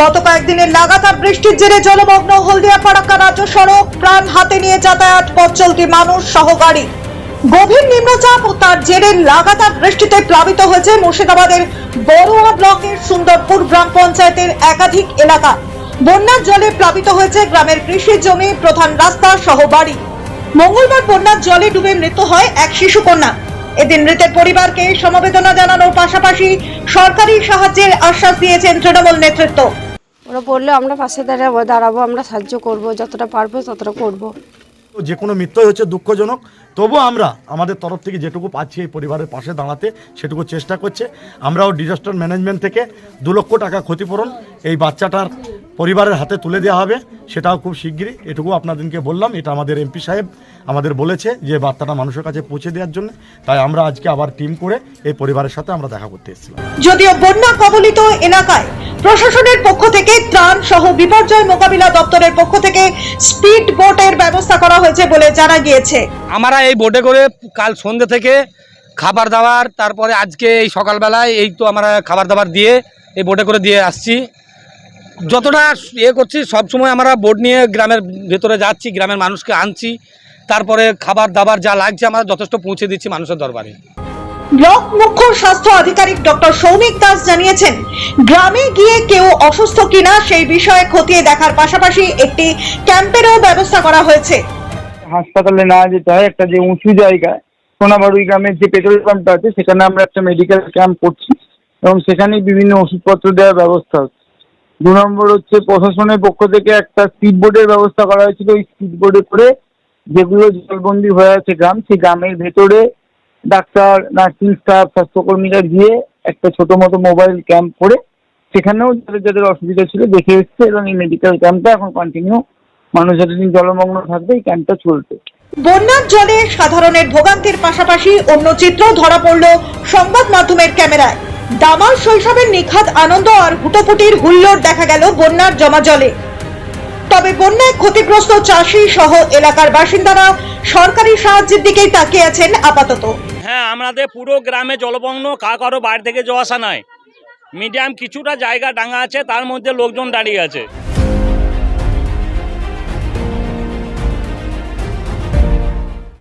গত কয়েকদিনের লাগাতার বৃষ্টির জেরে জলমগ্ন হলদিয়া ফারাক্কা রাজ্য সড়ক প্রাণ হাতে নিয়ে যাতায়াত পথ চলতি মানুষ সহ গাড়ি। গভীর নিম্নচাপ ও তার জেরে লাগাতার বৃষ্টিতে প্লাবিত হয়েছে মুর্শিদাবাদের বড়ুয়া ব্লকের সুন্দরপুর গ্রাম পঞ্চায়েতের একাধিক এলাকা। বন্যার জলে প্লাবিত হয়েছে গ্রামের কৃষি জমি, প্রধান রাস্তা সহ বাড়ি। মঙ্গলবার বন্যার জলে ডুবে মৃত্যু হয় এক শিশু কন্যা এদিন মৃতের পরিবারকে সমবেদনা জানানোর পাশাপাশি সরকারি সাহায্যের আশ্বাস দিয়েছেন তৃণমূল নেতৃত্ব। ওরা বললে আমরা পাশে দাঁড়াবো দাঁড়াবো আমরা সাহায্য করব যতটা পারব ততটা করব। যে কোনো মৃত্যুই হচ্ছে দুঃখজনক। তবুও আমরা আমাদের তরফ থেকে যেটুকু পাচ্ছি এই পরিবারের পাশে দাঁড়াতে সেটুকু চেষ্টা করছে। আমরাও ডিজাস্টার ম্যানেজমেন্ট থেকে দু লক্ষ টাকা ক্ষতিপূরণ এই বাচ্চাটার পরিবারের হাতে তুলে দেওয়া হবে সেটাও খুব শিগগিরই। এটুকু আপনাদেরকে বললাম এটা আমাদের এমপি সাহেব আমাদের বলেছে যে বার্তাটা মানুষের কাছে পৌঁছে দেওয়ার জন্য। তাই আমরা আজকে আবার টিম করে এই পরিবারের সাথে আমরা দেখা করতে এসেছিলাম। যদিও বন্যা কবলিত এলাকায় প্রশাসনের পক্ষ থেকে ত্রাণ সহ বিপর্যয় মোকাবিলা দপ্তরের পক্ষ থেকে স্পিড বোটের ব্যবস্থা করা হয়েছে বলে জানা গিয়েছে। আমরা এই বোটে করে কাল সন্ধ্যে থেকে খাবার দাবার, তারপরে আজকে এই সকালবেলায় এই তো আমরা খাবার দাবার দিয়ে এই বোটে করে দিয়ে আসছি। যতটা ইয়ে করছি, সব সময় আমরা বোট নিয়ে গ্রামের ভেতরে যাচ্ছি, গ্রামের মানুষকে আনছি। তারপরে খাবার দাবার যা লাগছে আমরা যথেষ্ট পৌঁছে দিচ্ছি মানুষের দরবারে। ব্লক মুখ্য স্বাস্থ্য আধিকারিক ডক্টর সৌমিক দাস জানিয়েছেন, গ্রামে গিয়ে কেউ অসুস্থ কিনা সেই বিষয়ে খতিয়ে দেখার পাশাপাশি একটি ক্যাম্পেরও ব্যবস্থা করা হয়েছে। হাসপাতালে না যেতে হয়, একটা যে উঁচু জায়গা সোনাবাড়ুই গ্রামের যে পেট্রোল পাম্পটা আছে, সেখানে আমরা একটা মেডিকেল ক্যাম্প করছি এবং সেখানেই বিভিন্ন ওষুধপত্র দেওয়ার ব্যবস্থা হচ্ছে। দু নম্বর হচ্ছে প্রশাসনের পক্ষ থেকে একটা স্পিড বোর্ডের ব্যবস্থা করা হয়েছিল। ওই স্পিড বোর্ডে করে যেগুলো জলবন্দি হয়ে আছে গ্রাম, সেই গ্রামের ভেতরে ডাক্তার, নার্সিং স্টাফ, স্বাস্থ্যকর্মীরা গিয়ে একটা ছোট মতো মোবাইল ক্যাম্প করে সেখানেও যাদের যাদের অসুবিধা ছিল দেখে এসছে এবং এই মেডিকেল ক্যাম্পটা এখন কন্টিনিউ মানুষ যতদিন জলমগ্ন থাকবে এই ক্যাম্পটা চলবে। বন্যার জলে সাধারণের ভোগান্তির পাশাপাশি অন্য চিত্র ধরা পড়ল সংবাদ মাধ্যমের ক্যামেরায়। দামাল শৈশবের নিখাত আনন্দ আর হুটোপুটির হুল্লোড় দেখা গেল বন্যার জমা জলে। তবে বন্যায় ক্ষতিগ্রস্ত চাষি সহ এলাকার বাসিন্দারা সরকারি সাহায্যের দিকেই তাকিয়ে আছেন আপাতত। হ্যাঁ আমাদের পুরো গ্রামে জলমগ্ন কা কারও বাইরে থেকে যাওয়া আসা নাই। মিডিয়াম কিছুটা জায়গা ডাঙা আছে, তার মধ্যে লোকজন দাঁড়িয়ে আছে।